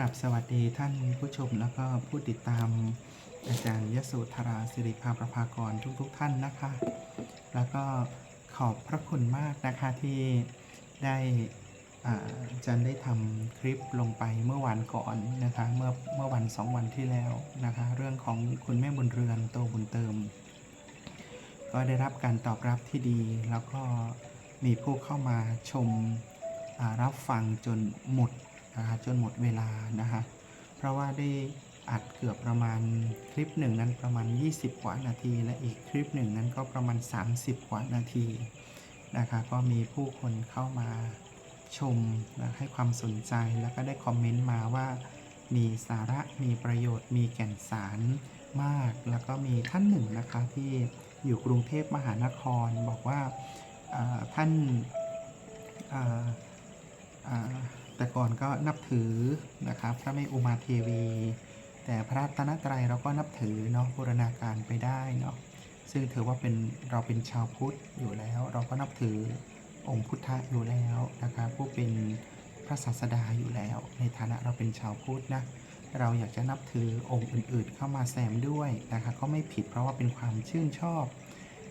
รับสวัสดีท่านผู้ชมแล้วก็ผู้ติดตามอาจารย์ยโสธราสิริภาประภากรทุกๆทท่านนะคะ แล้วก็ขอบพระคุณมากนะคะที่ได้อ่าอาจารย์ได้ทำคลิปลงไปเมื่อวันก่อนนะคะเมื่อเมื่อวันสองวันที่แล้วนะคะ เรื่องของคุณแม่บุญเรือนโตบุญเติม ก็ได้รับการตอบรับที่ดี แล้วก็มีผู้เข้ามาชมรับฟังจนหมด นะคะจนหมดเวลานะคะเพราะว่าได้อัดเกือบประมาณคลิปหนึ่งนั้นประมาณ 20 กว่านาที และอีกคลิปหนึ่งนั้นก็ประมาณ 30 กว่านาทีนะคะก็มีผู้คนเข้ามาชมนะให้ความสนใจแล้วก็ได้คอมเมนต์มาว่า มีสาระมีประโยชน์ มีแก่นสารมาก แล้วก็มีท่านหนึ่งนะคะที่อยู่กรุงเทพมหานครบอกว่าท่านอ่า แต่ก่อนก็นับถือนะครับพระแม่อุมาเทวี แต่พระรัตนตรัยเราก็นับถือเนาะบูรณาการไปได้เนาะซึ่งถือว่าเป็นเราเป็นชาวพุทธอยู่แล้ว เราก็นับถือองค์พุทธะอยู่แล้วนะครับผู้เป็นพระศาสดาอยู่แล้ว ในฐานะเราเป็นชาวพุทธนะเราอยากจะนับถือองค์อื่นๆ เข้ามาแซมด้วยนะคะก็ไม่ผิดเพราะว่าเป็นความชื่นชอบ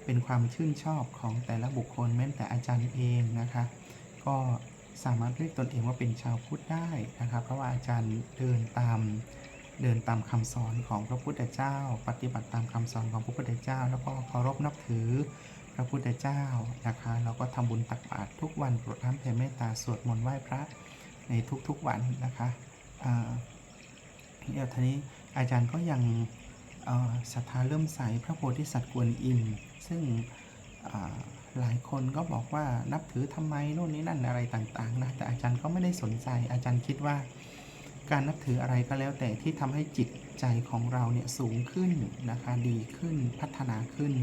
เป็นความชื่นชอบของแต่ละบุคคลแม้แต่อาจารย์เองนะคะ ก็ สามารถเรียกตนเองว่าเป็นชาวพุทธได้นะครับ เพราะว่าอาจารย์เดินตามเดินตามคำสอนของพระพุทธเจ้า ปฏิบัติตามคำสอนของพระพุทธเจ้า แล้วก็เคารพนับถือพระพุทธเจ้านะคะเราก็ทำบุญตักบาตรทุกวันโปรดน้ำแผ่เมตตาสวดมนต์ไหว้พระในทุกๆวันนะคะอ่าเดี๋ยวทีนี้อาจารย์ก็ยังศรัทธาเริ่มใสพระโพธิสัตว์กวนอิมซึ่งอ่า หลายคนก็บอกว่านับถือทำไมโน่นนี่นั่นอะไรต่างๆนะแต่อาจารย์ก็ไม่ได้สนใจ อาจารย์คิดว่า การนับถืออะไรก็แล้วแต่ที่ทำให้จิตใจของเราเนี่ยสูงขึ้นนะคะดีขึ้นพัฒนาขึ้น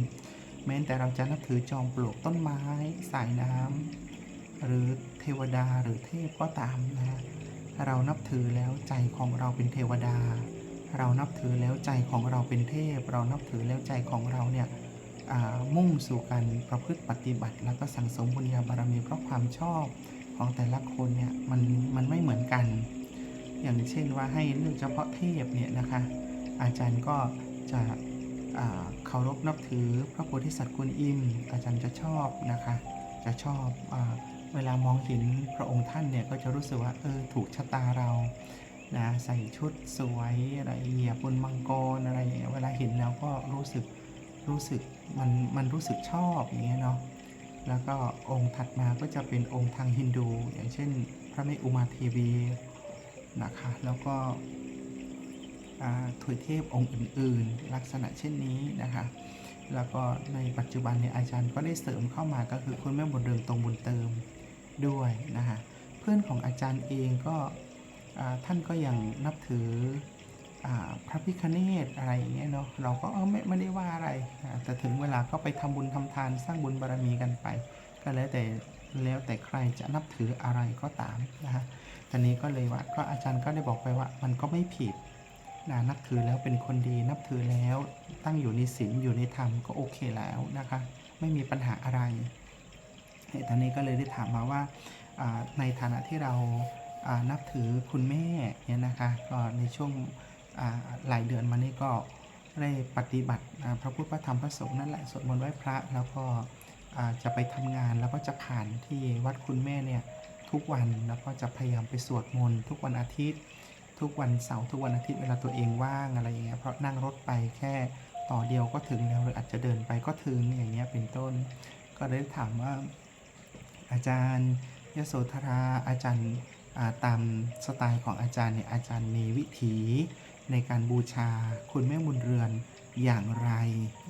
แม้แต่เราจะนับถือจอมปลวกต้นไม้สายน้ำหรือเทวดาหรือเทพก็ตามนะเรานับถือแล้วใจของเราเป็นเทวดา เรานับถือแล้วใจของเราเป็นเทพ เรานับถือแล้วใจของเราเนี่ย มุ่งสู่การประพฤติปฏิบัติ แล้วก็สั่งสมบุญญาบารมีเพราะความชอบของแต่ละคนเนี่ยมันมันไม่เหมือนกัน อย่างเช่นว่าให้เลือกเฉพาะเทพเนี่ยนะคะ อาจารย์ก็จะเคารพนับถือพระโพธิสัตว์กวนอิมอาจารย์จะชอบนะคะ จะชอบอเวลามองเห็นพระองค์ท่านเนี่ยก็จะรู้สึกว่าเออถูกชะตาเรานะใส่ชุดสวยอะไรเหยียบบนมังกรอะไรเวลาเห็นแล้วก็รู้สึก รู้สึกมันมันรู้สึกชอบอย่างเงี้ยเนาะแล้วก็องค์ถัดมาก็จะเป็นองค์ทางฮินดู อย่างเช่น พระแม่อุมาเทวีนะคะแล้วก็ถวยเทพองค์อื่น ๆ ลักษณะเช่นนี้นะคะ แล้วก็ในปัจจุบันเนี่ยอาจารย์ก็ได้เสริมเข้ามาก็คือคุณแม่บุญเรืองตรงบุญเติมด้วยนะคะเพื่อนของอาจารย์เองก็ท่านก็ยังนับถือ พระพิคเนตอะไรอย่างเงี้ยเนาะเราก็เออไม่ไม่ได้ว่าอะไรอ่าแต่ถึงเวลาก็ไปทำบุญทำทานสร้างบุญบารมีกันไป ก็แล้วแต่แล้วแต่ใครจะนับถืออะไรก็ตามนะคะตอนนี้ก็เลยว่าก็อาจารย์ก็ได้บอกไปว่ามันก็ไม่ผิดนะนับถือแล้วเป็นคนดีนับถือแล้วตั้งอยู่ในศีลอยู่ในธรรมก็โอเคแล้วนะคะ ไม่มีปัญหาอะไรตอนนี้ก็เลยได้ถามมาว่าในฐานะที่เรานับถือคุณแม่เนี่ยนะคะก็ในช่วง หลายเดือนมานี้ก็ได้ปฏิบัติพระพุทธพระธรรมพระสงฆ์นั่นแหละสวดมนต์ไหว้พระแล้วก็จะไปทำงานแล้วก็จะผ่านที่วัดคุณแม่เนี่ยทุกวันแล้วก็จะพยายามไปสวดมนต์ทุกวันอาทิตย์ ทุกวันเสาร์ทุกวันอาทิตย์เวลาตัวเองว่างอะไรอย่างเงี้ยเพราะนั่งรถไปแค่ต่อเดียวก็ถึงแล้วหรืออาจจะเดินไปก็ถึงอย่างเงี้ยเป็นต้น ก็เลยถามว่าอาจารย์ยโสธราอาจารย์ตามสไตล์ของอาจารย์เนี่ยอาจารย์มีวิถี ในการบูชาคุณแม่บุญเรือนอย่างไร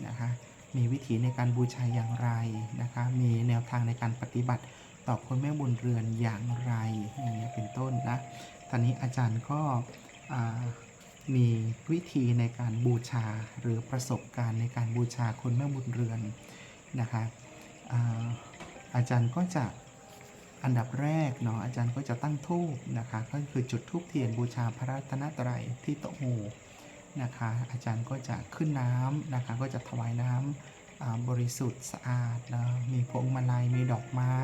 นะคะมีวิธีในการบูชาอย่างไรนะคะมีแนวทางในการปฏิบัติต่อคุณแม่บุญเรือนอย่างไรอย่างเงี้ยเป็นต้นนะตอนนี้อาจารย์ก็มีวิธีในการบูชาหรือประสบการณ์ในการบูชาคุณแม่บุญเรือนนะคะอาอาจารย์ก็จะ อันดับแรกเนาะอาจารย์ก็จะตั้งธูปนะคะ ก็คือจุดธูปเทียนบูชาพระรัตนตรัยที่โต๊ะหมู่นะคะ อาจารย์ก็จะขึ้นน้ำนะคะ ก็จะถวายน้ำอ่าบริสุทธิ์สะอาดนะมีพวงมาลัยมีดอกไม้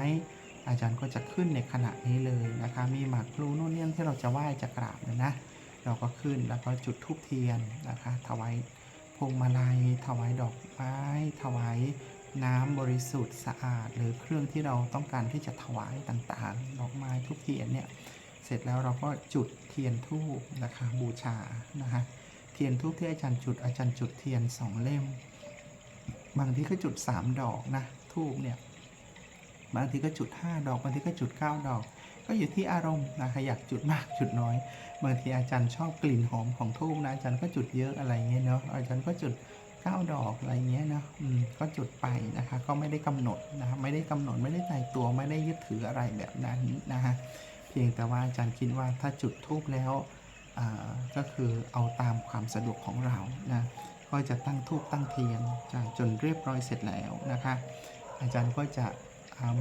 อาจารย์ก็จะขึ้นในขณะนี้เลยนะคะ มีหมากพลูนู่นนี่ที่เราจะไหว้จะกราบเลยนะเราก็ขึ้นแล้วก็จุดธูปเทียนนะคะ ถวายพวงมาลัย ถวายดอกไม้ ถวาย น้ำบริสุทธิ์สะอาด หรือเครื่องที่เราต้องการที่จะถวายต่างๆดอกไม้ทุกเทียนเนี่ยเสร็จแล้วเราก็จุดเทียนธูปนะคะบูชานะคะเทียนธูปที่อาจารย์จุดอาจารย์จุดเทียนสองเล่ม บางทีก็จุด3ดอกนะทูบเนี่ยบางทีก็จุด5ดอกบางทีก็จุด9ดอก ก็อยู่ที่อารมณ์นะคะอยากจุดมากจุดน้อย บางทีอาจารย์ชอบกลิ่นหอมของทูบนะอาจารย์ก็จุดเยอะอะไรเงี้ยเนาะอาจารย์ก็จุด 9 ดอกอะไรเงี้ยนะอืมก็จุดไปนะคะ ก็ไม่ได้กำหนดนะคะไม่ได้กำหนดไม่ได้ตายตัวไม่ได้ยึดถืออะไรแบบนั้นนะคะเพียงแต่ว่าอาจารย์คิดว่าถ้าจุดทูบแล้วอ่าก็คือเอาตามความสะดวกของเรานะก็จะตั้งทูบตั้งเทียนจะจนเรียบร้อยเสร็จแล้วนะคะ อาจารย์ก็จะ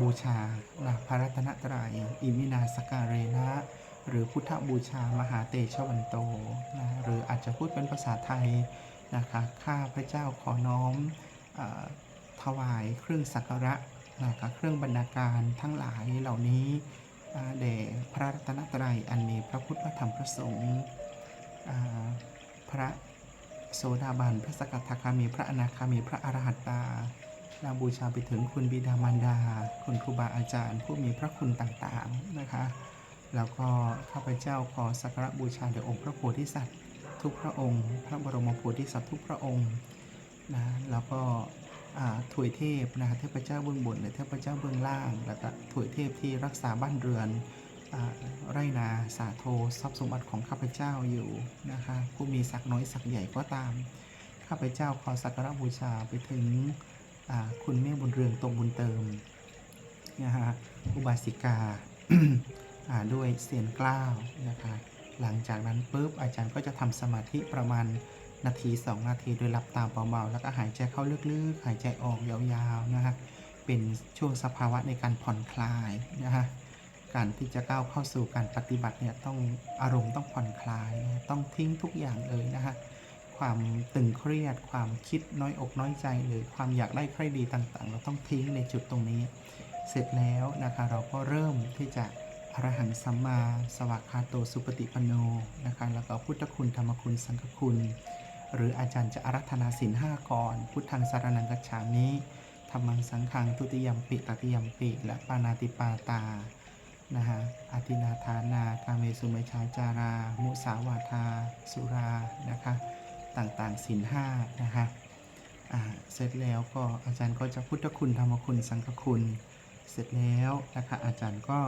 บูชานะพระรัตนตรัยอิมินาสการเรนะหรือพุทธบูชามหาเตชวันโตนะหรืออาจจะพูดเป็นภาษาไทย นะคะข้าพระเจ้าขอน้อมอถวายเครื่องสักการะนะคะเครื่องบรรณาการทั้งหลายเหล่านี้แด่พระรัตนตรัยอันมีพระพุทธธรรมพระสงฆ์พระโสดาบัน พระสกทาคามี พระอนาคามี พระอรหัตตานาบูชาไปถึงคุณบิดามารดา คุณครูบาอาจารย์ ผู้มีพระคุณต่างๆนะคะ แล้วก็ข้าพเจ้าขอสักการะบูชาแด่องค์พระโพธิสัตว์ ทุกพระองค์ พระบรมโพธิสัตว์ทุกพระองค์นะแล้วก็ถวยเทพนะเทพเจ้าเบื้องบนหรือเทพเจ้าเบื้องล่าง แล้วก็ถวยเทพที่รักษาบ้านเรือนอไรนาสาโททรัพย์สมบัติของข้าพเจ้าอยู่นะคะผู้มีศักดิ์น้อยศักดิ์ใหญ่ก็ตาม ข้าพเจ้าขอสักการะบูชาไปถึงคุณแม่บุญเรืองตรงบุญเติมนะฮะอุบาสิกาด้วยเสียงกล้าวนะคะ หลังจากนั้นปุ๊บอาจารย์ก็จะทำสมาธิประมาณนาที 2 นาทีโดยหลับตาเบาๆแล้วก็หายใจเข้าลึกๆ หายใจออกยาวๆนะฮะเป็นช่วงสภาวะในการผ่อนคลายนะฮะการที่จะก้าวเข้าสู่การปฏิบัติเนี่ยต้องอารมณ์ต้องผ่อนคลาย ต้องทิ้งทุกอย่างเลยนะฮะความตึงเครียด ความคิดน้อยอกน้อยใจ หรือความอยากได้ใครดีต่างๆ เราต้องทิ้งในจุดตรงนี้ เสร็จแล้วนะคะเราก็เริ่มที่จะ อรหังสัมมาสวากขาโตสุปฏิปโนนะคะแล้วก็พุทธคุณธรรมคุณสังฆคุณ หรืออาจารย์จะอารัธนาสินห้าก่อน พุทธังสารนังกัจฉามิธรรมังสังฆังทุติยมปิตติยมปิ และปานาติปาตานะฮะอธินาทานากาเมสุเมชาจารา มุสาวาทา สุรา นะคะ ต่างๆสินห้านะคะอ่าเสร็จแล้วก็อาจารย์ก็จะพุทธคุณธรรมคุณสังฆคุณ เสร็จแล้วนะคะอาจารย์ก็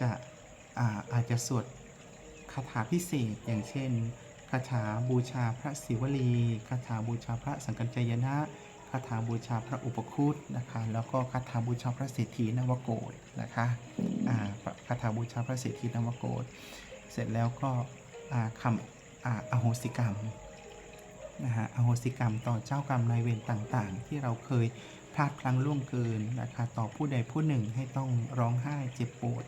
จะอาอาจจะสวดคาถาพิเศษ อย่างเช่นคาถาบูชาพระศิวลีคาถาบูชาพระสังกัญจายนะคาถาบูชาพระอุปคุตนะคะแล้วก็คาถาบูชาพระเศรษฐีนวโกฏนะคะอ่าคาถาบูชาพระเศรษฐีนวโกฏเสร็จแล้วก็คำอาอโหสิกรรมนะฮะอโหสิกรรมต่อเจ้ากรรมนายเวรต่างๆ ที่เราเคยพลาดพลั้งล่วงเกินนะคะต่อผู้ใดผู้หนึ่งให้ต้องร้องไห้เจ็บปวด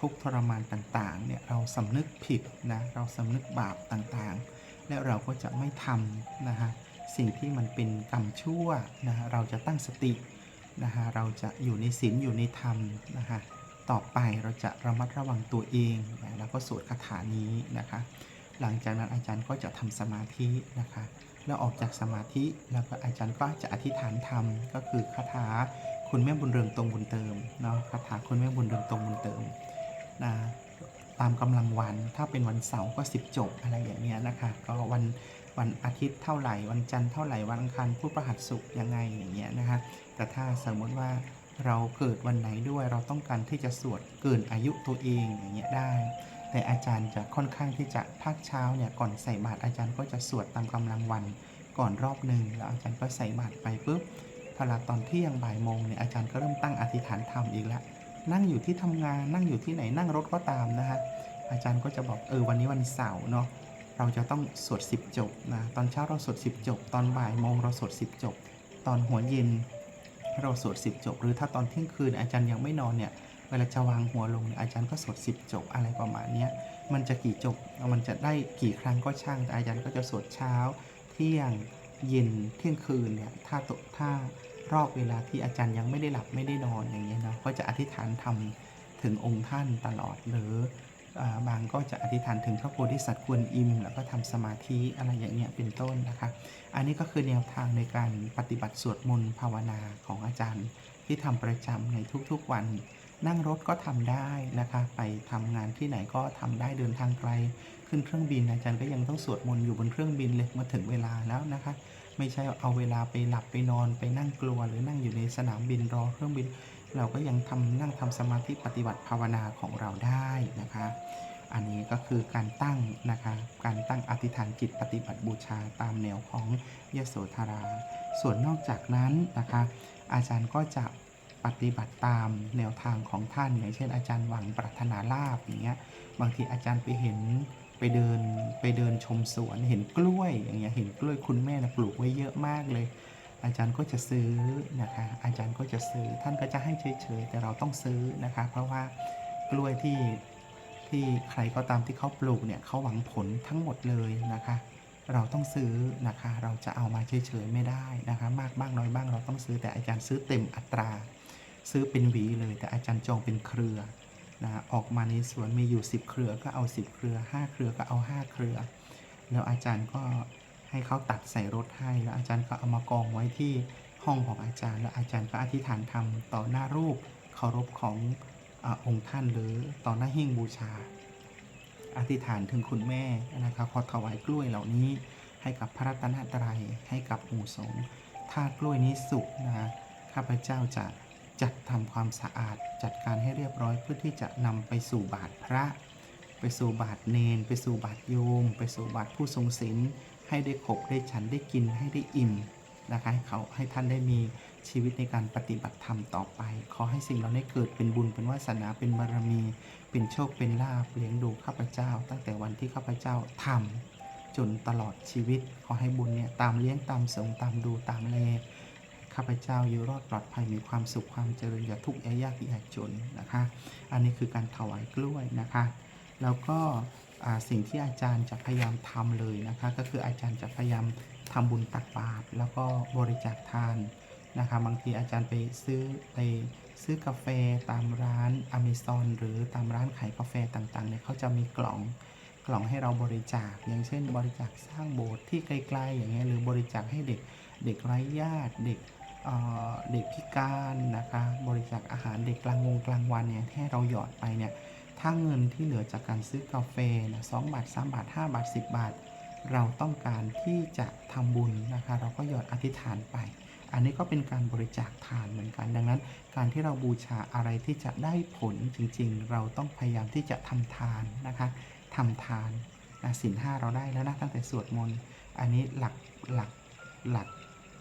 ทุกทรมานต่างๆเนี่ยเราสำนึกผิดนะเราสำนึกบาปต่างๆ และเราก็จะไม่ทำนะฮะสิ่งที่มันเป็นกรรมชั่วนะฮะเราจะตั้งสตินะฮะเราจะอยู่ในศีลอยู่ในธรรมนะฮะต่อไปเราจะระมัดระวังตัวเองนะแล้วก็สวดคาถานี้นะคะ หลังจากนั้นอาจารย์ก็จะทำสมาธินะคะ แล้วออกจากสมาธิแล้วก็อาจารย์ก็จะอธิษฐานธรรมก็คือคาถาคุณแม่บุญเรืองตรงบุญเติมเนาะคาถาคุณแม่บุญเรืองตรงบุญเติม นะตามกำลังวันถ้าเป็นวันเสาร์ก็ 10 จบอะไรอย่างเงี้ยนะคะก็วันวันอาทิตย์เท่าไหร่ วันจันทร์เท่าไหร่วันอังคารพุธพฤหัสศุกร์ยังไงอย่างเงี้ยนะคะแต่ถ้าสมมติว่าเราเกิดวันไหนด้วยเราต้องการที่จะสวดเกินอายุตัวเองอย่างเงี้ยได้ แต่อาจารย์จะค่อนข้างที่จะภาคเช้าเนี่ยก่อนใส่บาตรอาจารย์ก็จะสวดตามกำลังวันก่อนรอบหนึ่งแล้วอาจารย์ก็ใส่บาตรไปปุ๊บพอลาตอนเที่ยงบ่ายโมงเนี่ยอาจารย์ก็เริ่มตั้งอธิษฐานธรรมอีกแล้ว นั่งอยู่ที่ทำงานนั่งอยู่ที่ไหนนั่งรถก็ตามนะฮะอาจารย์ก็จะบอกเออวันนี้วันเสาร์เนาะเราจะต้องสวด10 จบนะตอนเช้าเราสวด10 จบ ตอนบ่ายโมงเราสวด10 จบ ตอนหัวเย็นเราสวด10 จบ หรือถ้าตอนเที่ยงคืนอาจารย์ยังไม่นอนเนี่ยเวลาจะวางหัวลงเนี่ยอาจารย์ก็สวดสิบจบอะไรประมาณนี้มันจะกี่จบมันจะได้กี่ครั้งก็ช่างแต่อาจารย์ก็จะสวดเช้า เที่ยงเย็นเที่ยงคืนเนี่ยถ้าตกถ้า รอบเวลาที่อาจารย์ยังไม่ได้หลับไม่ได้นอนอย่างเงี้ยเนาะก็จะอธิษฐานทำถึงองค์ท่านตลอดหรือบางก็จะอธิษฐานถึงพระโพธิสัตว์กวนอิม แล้วก็ทำสมาธิอะไรอย่างเงี้ยเป็นต้นนะคะ อันนี้ก็คือแนวทางในการปฏิบัติสวดมนต์ภาวนาของอาจารย์ ที่ทำประจำในทุกๆวัน นั่งรถก็ทำได้นะคะ ไปทำงานที่ไหนก็ทำได้เดินทางไกล ขึ้นเครื่องบินอาจารย์ก็ยังต้องสวดมนต์อยู่บนเครื่องบินเลยมาถึงเวลาแล้วนะคะ ไม่ใช่เอาเวลาไปหลับไปนอนไปนั่งกลัว หรือนั่งอยู่ในสนามบินรอเครื่องบิน เราก็ยังทำนั่งทำสมาธิปฏิบัติภาวนาของเราได้นะคะ อันนี้ก็คือการตั้งนะคะการตั้งอธิษฐานจิตปฏิบัติบูชาตามแนวของยโสธรา ส่วนนอกจากนั้นนะคะ อาจารย์ก็จะปฏิบัติตามแนวทางของท่านอย่างเช่นอาจารย์หวังปรารถนาลาบอย่างเงี้ยบางทีอาจารย์ไปเห็น ไปเดินไปเดินชมสวนเห็นกล้วยอย่างเงี้ยเห็นกล้วยคุณแม่นะปลูกไว้เยอะมากเลย อาจารย์ก็จะซื้อนะคะ อาจารย์ก็จะซื้อท่านก็จะให้เฉยๆแต่เราต้องซื้อนะคะ เพราะว่ากล้วยที่ที่ใครก็ตามที่เขาปลูกเนี่ยเขาหวังผลทั้งหมดเลยนะคะ เราต้องซื้อนะคะ เราจะเอามาเฉยๆไม่ได้นะคะ มากบ้างน้อยบ้างเราต้องซื้อแต่อาจารย์ซื้อเต็มอัตรา ซื้อเป็นหวีเลย แต่อาจารย์จองเป็นเครือ นะออกมาในสวนมีอยู่ 10 เครือก็เอา 10 เครือ 5 เครือก็เอา 5 เครือ แล้วอาจารย์ก็ให้เขาตัดใส่รถให้ แล้วอาจารย์ก็เอามากองไว้ที่ห้องของอาจารย์ แล้วอาจารย์ก็อธิษฐานทำต่อหน้ารูปเคารพของอองค์ท่านหรือต่อหน้าหิ้งบูชา อธิษฐานถึงคุณแม่นะครับขอถวายกล้วยเหล่านี้ให้กับพระรัตนตรัยให้กับหมู่สงฆ์ถ้ากล้วยนี้สุกนะข้าพเจ้าจะ จัดทำความสะอาดจัดการให้เรียบร้อยเพื่อที่จะนำไปสู่บาตรพระ ไปสู่บาตรเนน ไปสู่บาตรโยม ไปสู่บาตรผู้ทรงศีลให้ได้ขบได้ฉันได้กินให้ได้อิ่มนะคะให้เขาให้ท่านได้มีชีวิตในการปฏิบัติธรรมต่อไป ขอให้สิ่งเหล่านี้เกิดเป็นบุญเป็นวาสนาเป็นบารมี เป็นโชคเป็นลาภเลี้ยงดูข้าพเจ้า ตั้งแต่วันที่ข้าพเจ้าทำจนตลอดชีวิต ขอให้บุญเนี่ยตามเลี้ยงตามสงตามดูตามแล ข้าพเจ้าอยู่รอดปลอดภัยมีความสุขความเจริญอย่าทุกข์อย่ายากอย่าจนนะคะ อันนี้คือการถวายกล้วยนะคะ แล้วก็สิ่งที่อาจารย์จะพยายามทำเลยนะคะ ก็คืออาจารย์จะพยายามทำบุญตักบาตรแล้วก็บริจาคทานนะคะ บางทีอาจารย์ไปซื้อไปซื้อกาแฟตามร้านอเมซอนหรือตามร้านขายกาแฟต่างๆเนี่ยเขาจะมีกล่องกล่องให้เราบริจาค อย่างเช่น บริจาคสร้างโบสถ์ที่ไกลๆอย่างเงี้ยหรือบริจาคให้เด็กเด็กไร้ญาติเด็ก เด็กพิการนะคะ บริจาคอาหารเด็กกลางวงกลางวันเนี่ยให้เราหยอดไปเนี่ยถ้าเงินที่เหลือจากการซื้อกาแฟนะสองบาทสามบาทห้าบาทสิบบาท เราต้องการที่จะทำบุญนะคะ เราก็หยอดอธิษฐานไป อันนี้ก็เป็นการบริจาคทานเหมือนกัน ดังนั้น การที่เราบูชาอะไรที่จะได้ผลจริงๆ เราต้องพยายามที่จะทำทานนะคะทำทานนะสินห้าเราได้แล้วนะตั้งแต่สวดมนต์ อันนี้หลักหลักหลัก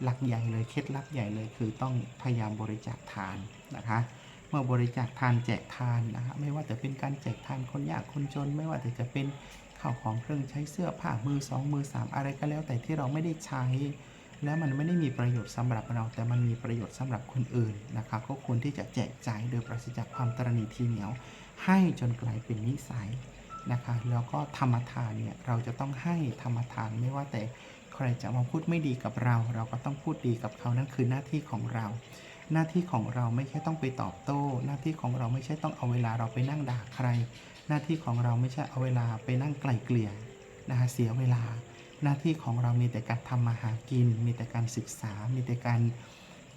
หลักใหญ่เลยเคล็ดลับใหญ่เลยคือต้องพยายามบริจาคทานนะคะ เมื่อบริจาคทานแจกทานนะฮะไม่ว่าจะเป็นการแจกทานคนยากคนจน ไม่ว่าจะเป็นข้าวของเครื่องใช้เสื้อผ้ามือสองมือสามอะไรก็แล้ว แต่ที่เราไม่ได้ใช้ แล้วมันไม่ได้มีประโยชน์สำหรับเรา แต่มันมีประโยชน์สำหรับคนอื่นนะครับก็ควรที่จะแจกจ่ายโดยปราศจากความตระหนี่ทีเหนียว ให้จนกลายเป็นนิสัยนะคะแล้วก็ธรรมทานเนี่ยเราจะต้องให้ธรรมทานไม่ว่าแต่ รจะมาพูดไม่ดีกับเรา เราก็ต้องพูดดีกับเขานั่นคือหน้าที่ของเรา หน้าที่ของเราไม่ใช่ต้องไปตอบโต้ หน้าที่ของเราไม่ใช่ต้องเอาเวลาเราไปนั่งด่าใคร หน้าที่ของเราไม่ใช่เอาเวลาไปนั่งไกล่เกลี่ยนะคะเสียเวลา หน้าที่ของเรามีแต่การทำมาหากิน มีแต่การศึกษา มีแต่การ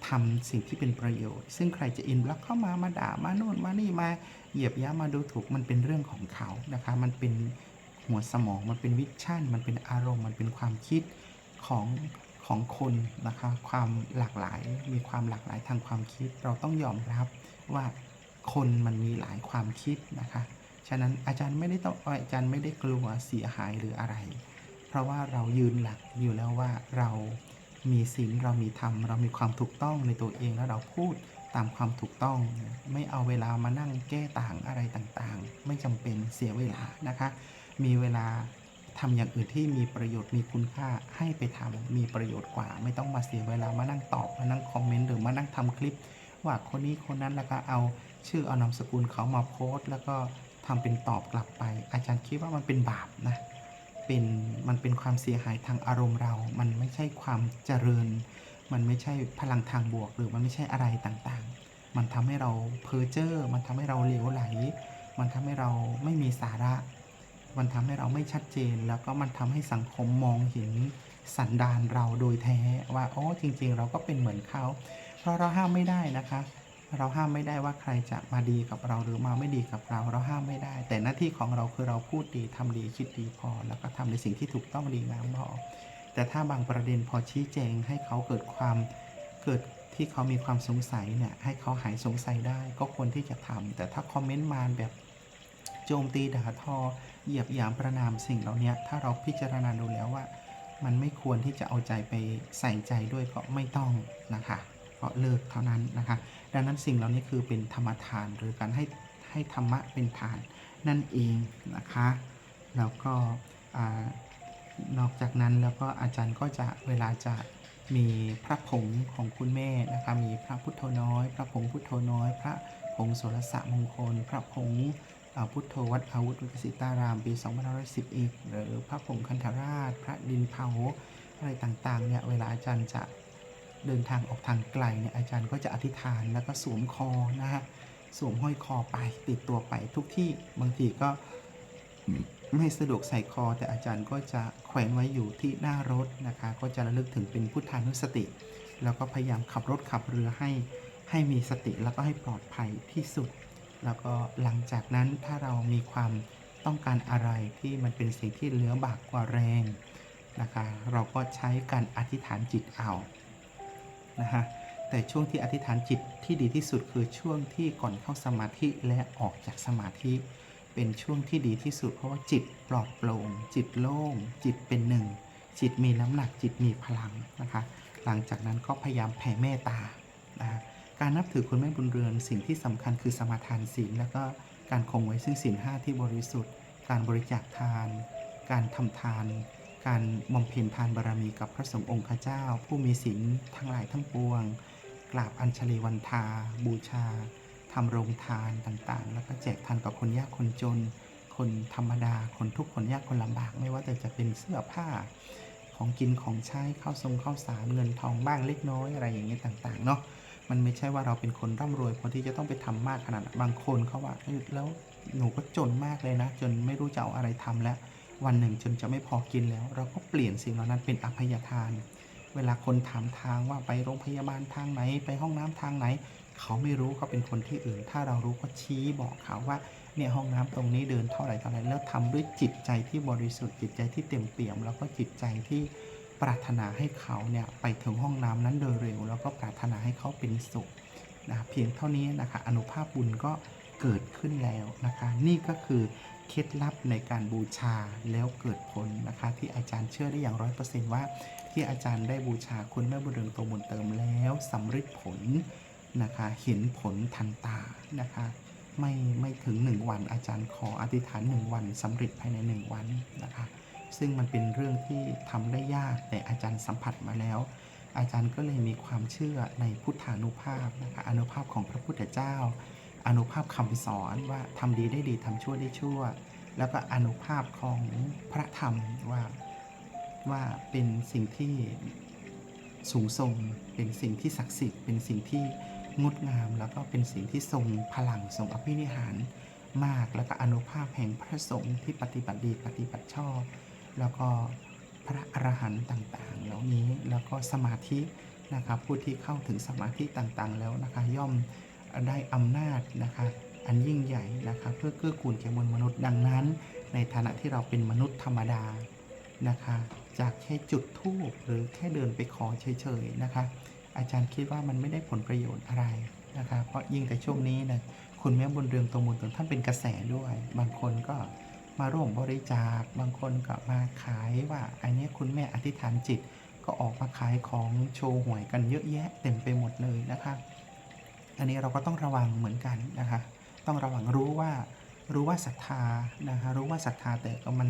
ทำสิ่งที่เป็นประโยชน์ ซึ่งใครจะอินบล็อกเข้ามามาด่ามาโน่นมานี่มาเหยียบย่ามาดูถูกมันเป็นเรื่องของเขานะคะ มันเป็นหัวสมองมันเป็นวิชั่น มันเป็นอารมณ์ มันเป็นความคิด ของของคนนะคะความหลากหลายมีความหลากหลายทางความคิด เราต้องยอมรับว่าคนมันมีหลายความคิดนะคะ ฉะนั้นอาจารย์ไม่ได้ต้องอาจารย์ไม่ได้กลัวเสียหายหรืออะไร เพราะว่าเรายืนหลักอยู่แล้วว่าเรามีศีลเรามีธรรมเรามีความถูกต้องในตัวเองแล้วเราพูดตามความถูกต้อง ไม่เอาเวลามานั่งแก้ต่างอะไรต่างๆ ไม่จำเป็นเสียเวลานะคะ มีเวลา ทำอย่างอื่นที่มีประโยชน์มีคุณค่าให้ไปทำมีประโยชน์กว่า ไม่ต้องมาเสียเวลามานั่งตอบมานั่งคอมเมนต์หรือมานั่งทำคลิป ว่าคนนี้คนนั้นแล้วก็เอาชื่อเอานามสกุลเขามาโพสต์ แล้วก็ทำเป็นตอบกลับไป อาจารย์คิดว่ามันเป็นบาปนะเป็นมันเป็นความเสียหายทางอารมณ์เรา มันไม่ใช่ความเจริญ มันไม่ใช่พลังทางบวก หรือมันไม่ใช่อะไรต่างๆ มันทำให้เราเพ้อเจ้อ มันทำให้เราเหลวไหล มันทำให้เราไม่มีสาระ มันทำให้เราไม่ชัดเจน แล้วก็มันทำให้สังคมมองเห็นสันดานเราโดยแท้ว่าอ๋อจริง ๆ เราก็เป็นเหมือนเขา เพราะเราห้ามไม่ได้นะคะ เราห้ามไม่ได้ว่าใครจะมาดีกับเราหรือมาไม่ดีกับเรา เราห้ามไม่ได้ แต่หน้าที่ของเราคือเราพูดดีทำดีคิดดีพอ แล้วก็ทำในสิ่งที่ถูกต้องดีงามพอแต่ถ้าบางประเด็นพอชี้แจงให้เขาเกิดความเกิดที่เขามีความสงสัยเนี่ยให้เขาหายสงสัยได้ก็ควรที่จะทำแต่ถ้าคอมเมนต์มาแบบ โจมตีด่าทอ เหยียบหยามประนามสิ่งเหล่านี้ถ้าเราพิจารณาดูแล้วว่า มันไม่ควรที่จะเอาใจไปใส่ใจด้วยก็ไม่ต้องนะคะก็เลิกเท่านั้นนะคะ ดังนั้นสิ่งเหล่านี้คือเป็นธรรมทานหรือการให้ให้ธรรมะเป็นทานนั่นเองนะคะ แล้วก็นอกจากนั้นแล้วก็อาจารย์ก็จะเวลาจะมีพระผงของคุณแม่นะคะ มีพระพุทโธน้อย พระผงพุทโธน้อย พระผงโสรสะมงคล พระผง อาพุทโธวัดอาวุธวิสิตาราม ปี2511หรือพระผงคันธราช พระดินเผาอะไรต่างๆเนี่ยเวลาอาจารย์จะเดินทางออกทางไกลเนี่ยอาจารย์ก็จะอธิษฐานแล้วก็สวมคอนะฮะสวมห้อยคอไปติดตัวไปทุกที่บางทีก็ไม่สะดวกใส่คอ แต่อาจารย์ก็จะแขวนไว้อยู่ที่หน้ารถนะคะ ก็จะระลึกถึงเป็นพุทธานุสติ แล้วก็พยายามขับรถขับเรือให้ให้มีสติแล้วก็ให้ปลอดภัยที่สุด แล้วก็หลังจากนั้นถ้าเรามีความต้องการอะไรที่มันเป็นสิ่งที่เหลือบากกว่าแรงนะคะเราก็ใช้การอธิษฐานจิตเอานะฮะแต่ช่วงที่อธิษฐานจิตที่ดีที่สุดคือช่วงที่ก่อนเข้าสมาธิและออกจากสมาธิ เป็นช่วงที่ดีที่สุด เพราะว่าจิตปลอดโปร่งจิตโล่ง จิตเป็นหนึ่ง จิตมีน้ำหนักจิตมีพลังนะคะหลังจากนั้นก็พยายามแผ่เมตตานะะ การนับถือคุณแม่บุญเรือนสิ่งที่สำคัญคือสมาทานศีลแล้วก็การคงไว้ซึ่งศีลห้าที่บริสุทธิ์ การบริจาคทาน การทำทาน การบำเพ็ญทานบารมีกับพระสงฆ์องค์เจ้า ผู้มีศีลทั้งหลายทั้งปวง กราบอัญชลีวันทา บูชาทำโรงทานต่างๆ แล้วก็แจกทานกับคนยากคนจน คนธรรมดา คนทุกข์คนยากคนลำบาก ไม่ว่าแต่จะเป็นเสื้อผ้า ของกินของใช้ข้าวทรงข้าวสารเงินทองบ้างเล็กน้อยอะไรอย่างเงี้ยต่างๆ เนาะ มันไม่ใช่ว่าเราเป็นคนร่ำรวยพอที่จะต้องไปทำมากขนาดนั้นบางคนเขาว่าแล้วหนูก็จนมากเลยนะ จนไม่รู้จะเอาอะไรทำแล้ว วันหนึ่งจนจะไม่พอกินแล้ว เราก็เปลี่ยนสิ่งเหล่านั้นเป็นอภัยทาน เวลาคนถามทางว่าไปโรงพยาบาลทางไหน ไปห้องน้ำทางไหน เขาไม่รู้เขาเป็นคนที่อื่น ถ้าเรารู้ก็ชี้บอกเขาว่าเนี่ยห้องน้ำตรงนี้เดินเท่าไหร่เท่าไหร่แล้วทำด้วยจิตใจที่บริสุทธิ์จิตใจที่เต็มเปี่ยม แล้วก็จิตใจที่ ปรารถนาให้เขาเนี่ยไปถึงห้องน้ำนั้นโดยเร็ว แล้วก็ปรารถนาให้เขาเป็นสุขนะเพียงเท่านี้นะคะอนุภาพบุญก็เกิดขึ้นแล้วนะคะ นี่ก็คือเคล็ดลับในการบูชาแล้วเกิดผลนะคะ ที่อาจารย์เชื่อได้อย่างร้อยเปอร์เซนต์ว่า ที่อาจารย์ได้บูชาคุณแม่บุญเรืองตัวบุญเติมแล้วสำเร็จผลนะคะ เห็นผลทันตานะคะ ไม่ไม่ถึง 1 วันอาจารย์ขออธิษฐาน 1 วันสำเร็จภายใน 1 วันนะคะ ซึ่งมันเป็นเรื่องที่ทำได้ยากแต่อาจารย์สัมผัสมาแล้ว อาจารย์ก็เลยมีความเชื่อในพุทธานุภาพนะคะอนุภาพของพระพุทธเจ้า อนุภาพคำสอนว่าทำดีได้ดีทำชั่วได้ชั่ว แล้วก็อนุภาพของพระธรรมว่าว่าเป็นสิ่งที่สูงส่งเป็นสิ่งที่ศักดิ์สิทธิ์เป็นสิ่งที่งดงาม แล้วก็เป็นสิ่งที่ทรงพลังทรงอภินิหารมาก แล้วก็อนุภาพแห่งพระสงฆ์ที่ปฏิบัติดีปฏิบัติชอบ แล้วก็พระอรหันต์ต่างๆ เหล่านี้แล้วก็สมาธินะครับผู้ที่เข้าถึงสมาธิต่างๆ แล้วนะคะย่อมได้อำนาจนะคะอันยิ่งใหญ่นะคะเพื่อเกื้อกูลแก่มวลมนุษย์ดังนั้น ในฐานะที่เราเป็นมนุษย์ธรรมดานะคะจากแค่จุดทูบหรือแค่เดินไปขอเฉยๆนะคะอาจารย์คิดว่ามันไม่ได้ผลประโยชน์อะไรนะคะเพราะยิ่งแต่ช่วงนี้นะคุณแม่บุญเรืองตัวมุนตัวท่านเป็นกระแสด้วย บางคนก็ มาร่วมบริจาค บางคนก็มาขายว่าอันนี้คุณแม่อธิษฐานจิตก็ออกมาขายของโชว์หวยกันเยอะแยะเต็มไปหมดเลยนะคะ อันนี้เราก็ต้องระวังเหมือนกันนะคะ ต้องระวังรู้ว่ารู้ว่าศรัทธานะคะรู้ว่าศรัทธาแต่ก็มัน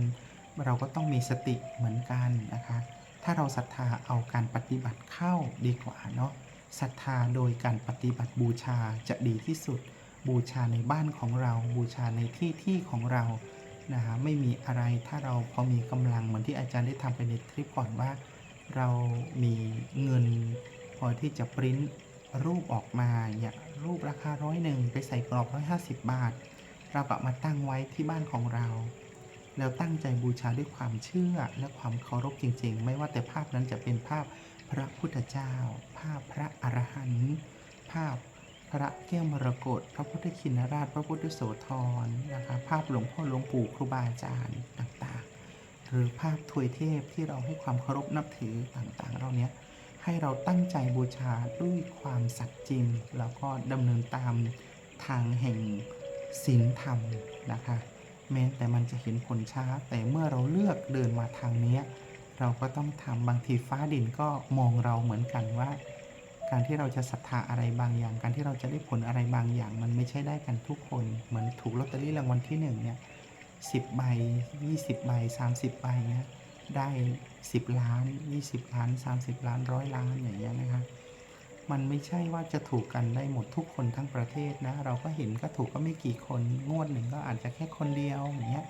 เราก็ต้องมีสติเหมือนกันนะคะ ถ้าเราศรัทธาเอาการปฏิบัติเข้าดีกว่าเนาะศรัทธาโดยการปฏิบัติบูชาจะดีที่สุด บูชาในบ้านของเรา บูชาในที่ที่ของเรา นะฮะไม่มีอะไรถ้าเราพอมีกำลังเหมือนที่อาจารย์ได้ทำไปในคลิปก่อนว่า เรามีเงินพอที่จะปริ้นรูปออกมาอย่ารูปราคาร้อยหนึ่งไปใส่กรอบร้อยห้าสิบบาท เราก็มาตั้งไว้ที่บ้านของเรา แล้วตั้งใจบูชาด้วยความเชื่อและความเคารพจริง ๆ ไม่ว่าแต่ภาพนั้นจะเป็นภาพพระพุทธเจ้า ภาพพระอรหันต์ภาพ พระแก้วมรกตพระพุทธชินราช พระพุทธโสธรนะคะภาพหลวงพ่อหลวงปู่ครูบาอาจารย์ต่างๆ หรือภาพทวยเทพที่เราให้ความเคารพนับถือต่างๆ เราเนี้ยให้เราตั้งใจบูชาด้วยความสัตย์จริง แล้วก็ดำเนินตามทางแห่งศีลธรรมนะคะ แม้แต่มันจะเห็นผลช้า แต่เมื่อเราเลือกเดินมาทางนี้ เราก็ต้องทำบางทีฟ้าดินก็มองเราเหมือนกันว่า การที่เราจะศรัทธาอะไรบางอย่าง การที่เราจะได้ผลอะไรบางอย่าง มันไม่ใช่ได้กันทุกคน เหมือนถูกลอตเตอรี่รางวัลที่หนึ่งเนี่ยสิบใบยี่สิบใบสามสิบใบเนี่ยได้สิบล้านยี่สิบล้านสามสิบล้านร้อยล้านอย่างเงี้ยนะคะมันไม่ใช่ว่าจะถูกกันได้หมดทุกคนทั้งประเทศนะ เราก็เห็นก็ถูกก็ไม่กี่คนงวดหนึ่งก็อาจจะแค่คนเดียวอย่างเงี้ย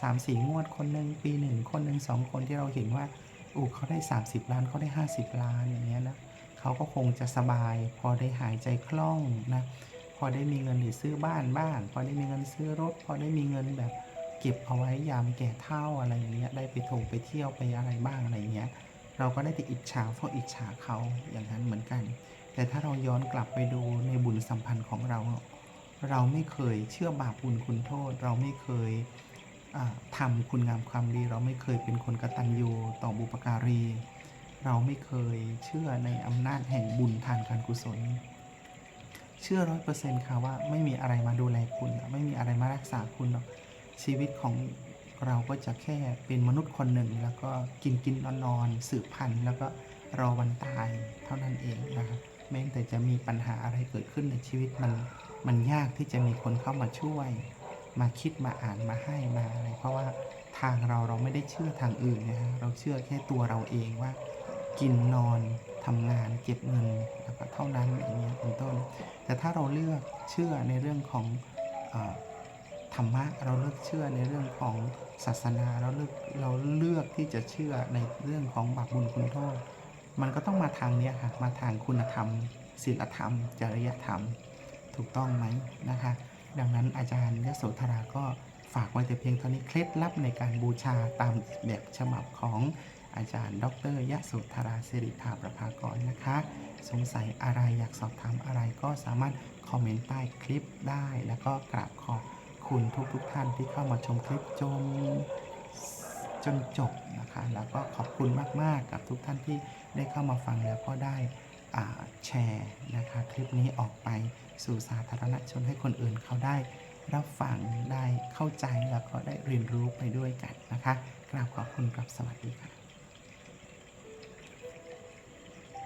สามสี่งวดคนหนึ่งปีหนึ่งคนหนึ่งสองคนที่เราเห็นว่าอู้เขาได้ 30 ล้านเขาได้ 50 ล้านอย่างเงี้ยนะ เขาก็คงจะสบาย พอได้หายใจคล่องนะพอได้มีเงินหรือซื้อบ้านบ้างพอได้มีเงินซื้อรถ พอได้มีเงินแบบเก็บเอาไว้ยามแก่เฒ่าอะไรอย่างเงี้ยได้ไปท่องไปเที่ยวไปอะไรบ้างอะไรเงี้ยเราก็ได้แต่อิจฉาเพราะอิจฉาเขาอย่างนั้นเหมือนกัน แต่ถ้าเราย้อนกลับไปดูในบุญสัมพันธ์ของเรา เราไม่เคยเชื่อบาปบุญคุณโทษ เราไม่เคยอ่าทำคุณงามความดี เราไม่เคยเป็นคนกระตัญญูต่อบุปการี เราไม่เคยเชื่อในอำนาจแห่งบุญทานการกุศล เชื่อร้อยเปอร์เซ็นต์ค่ะว่าไม่มีอะไรมาดูแลคุณ ไม่มีอะไรมารักษาคุณหรอกชีวิตของเราก็จะแค่เป็นมนุษย์คนหนึ่ง แล้วก็กินกินนอนนอนสืบพันธุ์ แล้วก็รอวันตายเท่านั้นเองนะครับแม้แต่จะมีปัญหาอะไรเกิดขึ้นในชีวิตมันมันยากที่จะมีคนเข้ามาช่วย มาคิดมาอ่านมาให้มาอะไรเพราะว่าทางเราเราไม่ได้เชื่อทางอื่นนะฮะเราเชื่อแค่ตัวเราเองว่า กินนอนทำงานเก็บเงินแล้วก็เท่านั้นอย่างเงี้ยเป็นต้น แต่ถ้าเราเลือกเชื่อในเรื่องของอธรรมะเราเลือกเชื่อในเรื่องของศาสนาเราเลือกเราเลือกที่จะเชื่อในเรื่องของบาปบุญคุณโทษ มันก็ต้องมาทางเนี้ยค่ะมาทางคุณธรรมศีลธรรม จริยธรรม ถูกต้องไหมนะคะ ดังนั้นอาจารย์ยโสธราก็ฝากไว้แต่เพียงเท่านี้เคล็ดลับในการบูชาตามแบบฉบับของ อาจารย์ ดรยโสธราสิริภาประภากรนะคะ สงสัยอะไรอยากสอบถามอะไรก็สามารถคอมเมนต์ใต้คลิปได้ แล้วก็กราบขอบคุณทุกทุกท่านที่เข้ามาชมคลิปจนจนจบนะคะ แล้วก็ขอบคุณมาก ๆ กับทุกท่านที่ได้เข้ามาฟังแล้วก็ได้แชร์นะคะคลิปนี้ออกไปสู่สาธารณชนให้คนอื่นเขาได้รับฟังได้เข้าใจแล้วก็ได้เรียนรู้ไปด้วยกันนะคะ กราบขอบคุณกับสวัสดีค่ะ